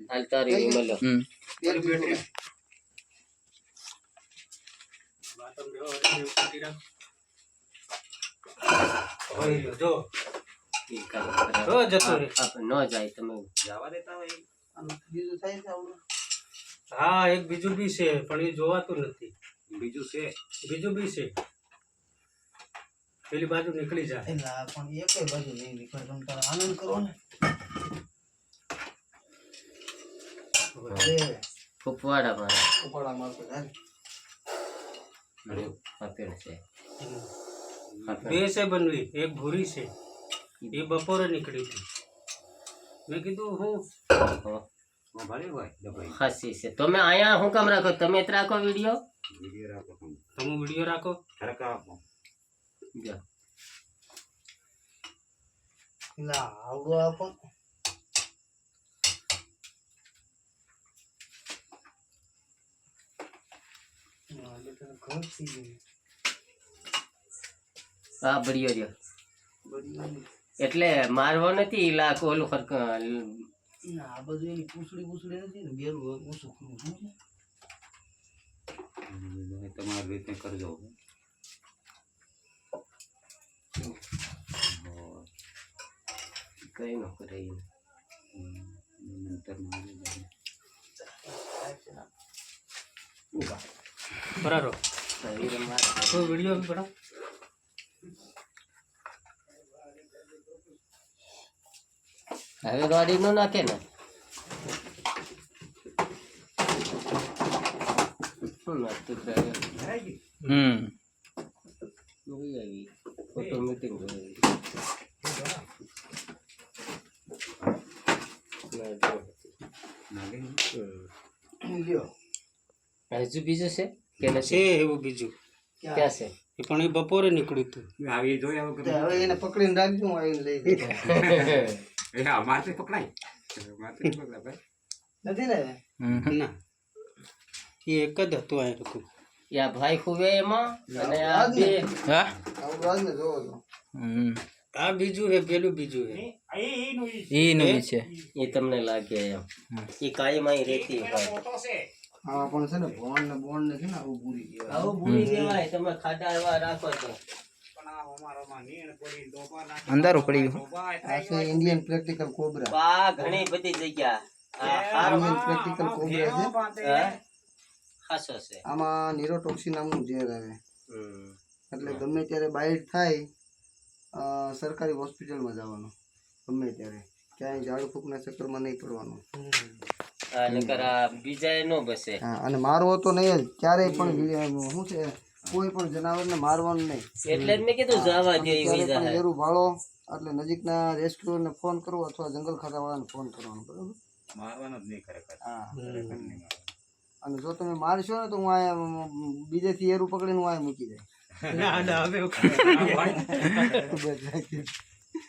હાલ તારી વિમલ હમ જો ઈ કામ કરે. જો જતો રે આપ ન જાય તમે જવા દેતા હોય બીજું થાય છે આવડું હા એક બીજું બી છે પણ એ જોવાતું નથી બીજું છે બીજું બી છે પેલી બાજુ નીકળી જાય એટલે આ પણ એકેય બાજુ નહીં નીકળે તમે તારે આનંદ કરો ને ફૂફવાડા માં ઉપાડા મારતો જાય. પાપેડ છે. બે છે બનવી એક ભૂરી છે. એ બપોરે નીકળી હતી મેં કીધું હું ખાસી છે. તમે અહીંયા શું કામ રાખો? તમે જ રાખો વીડિયો? વીડિયો તમે. તમે વીડિયો રાખો. આપો. જો. એટલે આવડો આપો. હા, બેટા ઘર થઈ ગયું. આ બળિયો રહ્યો બધી એની- એટલે મારવો નથી ઈ લાખ ઓલું ખરક ના, આ બધું એની પૂંછડી પૂંછડી નથી ને બેરું ઓછું કરવું સમજ્યા? તમે તમારી રીતે કરજો કઈ ન કરે ઈ. હમ, નંતર મારી જાય. બરાબર. તો વીડિયો બરાબર હવે ગાડી નો નાખે ને. હમ. ઓટોમેટિક હજુ બીજું છે? કે છે એવું બીજું. ક્યાં છે? એ પણ એ બપોરે નીકળ્યું હતું. આવી જોઈ આવો તે હવે એને પકડીને રાખજો હું આવીને લઈ એ હા મારથી પકડાય. મારથી પકડાય ભાઈ. નથી ને ના. એ એક જ હતું અહીં હતું યા ભાઈ ખુવે એમાં? અને આ બે? આવડું આજ ને જોવો તો. આ બીજું હે પેલું બીજું હે. એ તમને લાગે એમ. એ કાયમ અહીં રહેતી હોય. આમાં પણ છે ને ભોણ ને બોણ ને છે ને આવું પૂરી કહેવાય. આવું પૂરી કહેવાય તમે ખાધા એવા રાખો તો. અંધારું પડી ગયું. આ છે ઇન્ડિયન પ્રેક્ટિકલ કોબરા આ ઘણી બધી જગ્યા. આ ઇન્ડિયન પ્રેક્ટિકલ કોબરા છે. હે? ખાસો છે. આમાં નિરોટોક્સિન નામનું ઝેર આવે. હમ. એટલે ગમે ત્યારે બાઇટ થાય સરકારી હોસ્પિટલમાં જવાનું. ગમે ત્યારે. ક્યાંય ઝાડુ ફૂંકના ચક્કરમાં નહીં આ બીજા નો બસે. અને મારવો તો નહીં જ. ક્યારેય પણ શું છે કોઈ પણ જનાવરને મારવાનું નહીં. એટલે જ મેં કીધું જવા દે વેરું ભાળો એટલે નજીકના રેસ્ક્યુઅરને ફોન કરવો અથવા જંગલ ખાતાવાળાને ફોન કરવાનો બરાબર? મારવાનો જ નહીં ખરેખર હા. અને જો તમે મારશો ને તો હું આ બીજેથી એરું પકડીને હું આ મૂકી જાય ના ના હવે ખૂબ જ રાખી.